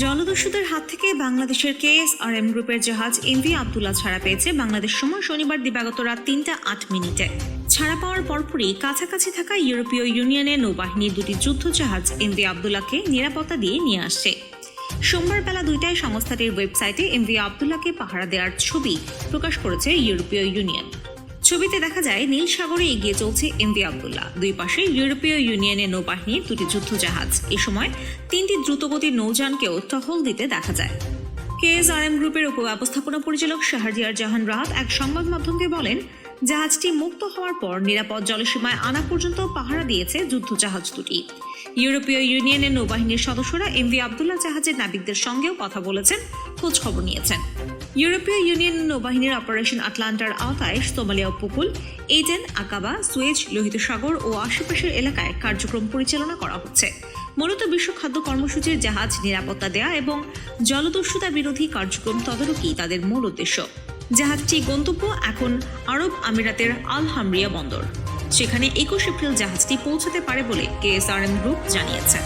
জলদস্যুদের হাত থেকে বাংলাদেশের কেএসআরএম গ্রুপের জাহাজ এমভি আবদুল্লাহ ছাড়া পেয়েছে বাংলাদেশ সময় শনিবার দিবাগত রাত তিনটা আট মিনিটে। ছাড়া পাওয়ার পরপরই কাছাকাছি থাকা ইউরোপীয় ইউনিয়নের নৌবাহিনীর দুটি যুদ্ধ জাহাজ এমভি আবদুল্লাহকে নিরাপত্তা দিয়ে নিয়ে আসছে সোমবার বেলা দুইটায় সংস্থাটির ওয়েবসাইটে এমভি আবদুল্লাহকে পাহারা দেওয়ার ছবি প্রকাশ করেছে ইউরোপীয় ইউনিয়ন। ছবিতে দেখা যায়, নীল সাগরে এগিয়ে চলছে এমভি আবদুল্লাহ। দুই পাশে ইউরোপীয় ইউনিয়নের নৌবাহিনীর দুটি যুদ্ধ জাহাজ এ সময় তিনটি দ্রুতগতির নৌযানকেও টহল দিতে দেখা যায়। কেএসআরএম গ্রুপের উপব্যবস্থাপনা পরিচালক শাহরিয়ার জাহান রাহাত এক সংবাদ মাধ্যমকে বলেন জাহাজটি মুক্ত হওয়ার পর নিরাপদ জলসীমায় আনা পর্যন্ত পাহারা দিয়েছে যুদ্ধ জাহাজ দুটি। ইউরোপীয় ইউনিয়নের নৌবাহিনীর সদস্যরা এমভি আবদুল্লাহ জাহাজের নাবিকদের সঙ্গেও কথা বলেছেন খোঁজ খবর নিয়েছেন। ইউরোপীয় ইউনিয়ন নৌবাহিনীর অপারেশন আটলান্টার আওতায় সোমালিয়া উপকূল, এইডেন, আকাবা, সুয়েজ, লোহিত সাগর ও আশেপাশের এলাকায় কার্যক্রম পরিচালনা করা হচ্ছে। মূলত বিশ্ব খাদ্য কর্মসূচির জাহাজ নিরাপত্তা দেয়া এবং জলদস্যুতা বিরোধী কার্যক্রম তদারকি তাদের মূল উদ্দেশ্য। জাহাজটি গন্তব্য এখন আরব আমিরাতের আল হামরিয়া বন্দর সেখানে একুশ এপ্রিল জাহাজটি পৌঁছাতে পারে বলে কেএসআরএম গ্রুপ জানিয়েছে।